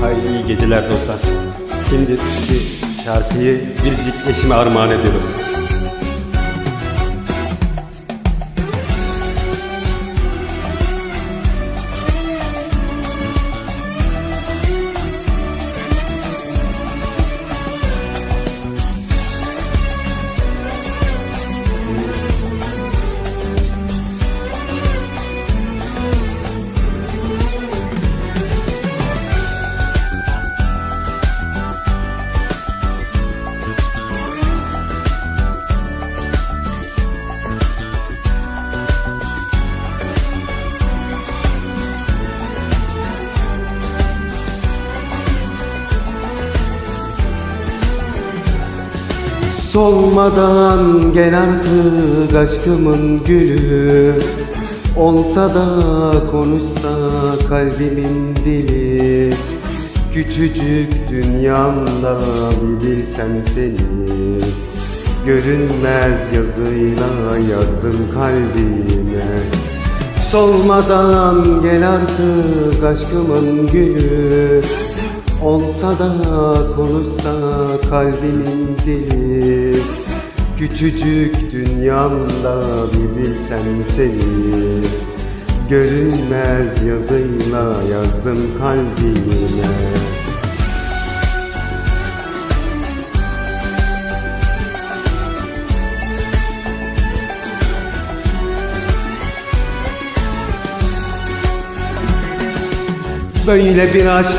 Haydi iyi geceler dostlar. Şimdi bir şarkıyı biricik eşime armağan ediyorum. Solmadan gel artık aşkımın gülü. Olsa da konuşsa kalbimin dili. Küçücük dünyamda bilirsen seni. Görünmez yazıyla yazdım kalbime. Solmadan gel artık aşkımın gülü Olsa da konuşsa kalbimin dili. Küçücük dünyamda bir bilsen seni. Görünmez yazıyla yazdım kalbime. Böyle bir aşk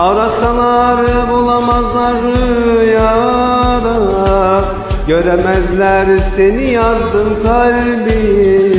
Arasalar bulamazlar rüyada. Göremezler seni yazdım kalbime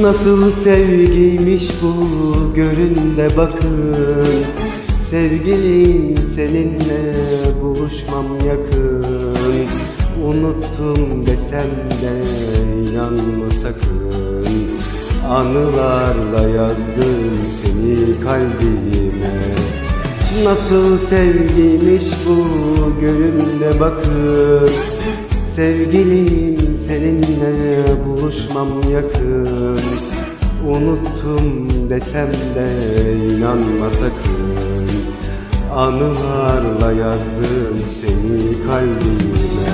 Nasıl sevgiymiş bu görün de bakın. Sevgilim seninle buluşmam yakın. Unuttum desem de inanma sakın. Anılarla yazdım seni kalbime. Nasıl sevgiymiş bu görün de bakın. Sevgilim seninle buluşmam yakın. Unuttum desem de inanma sakın. Anılarla yazdım seni kalbime.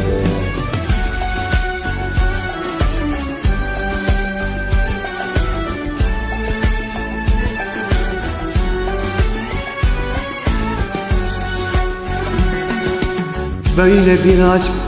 Böyle bir aşk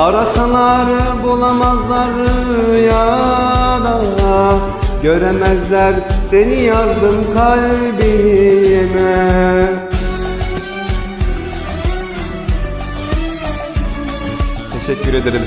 Arasalar bulamazlar rüyada Göremezler seni yazdım kalbime Teşekkür ederim.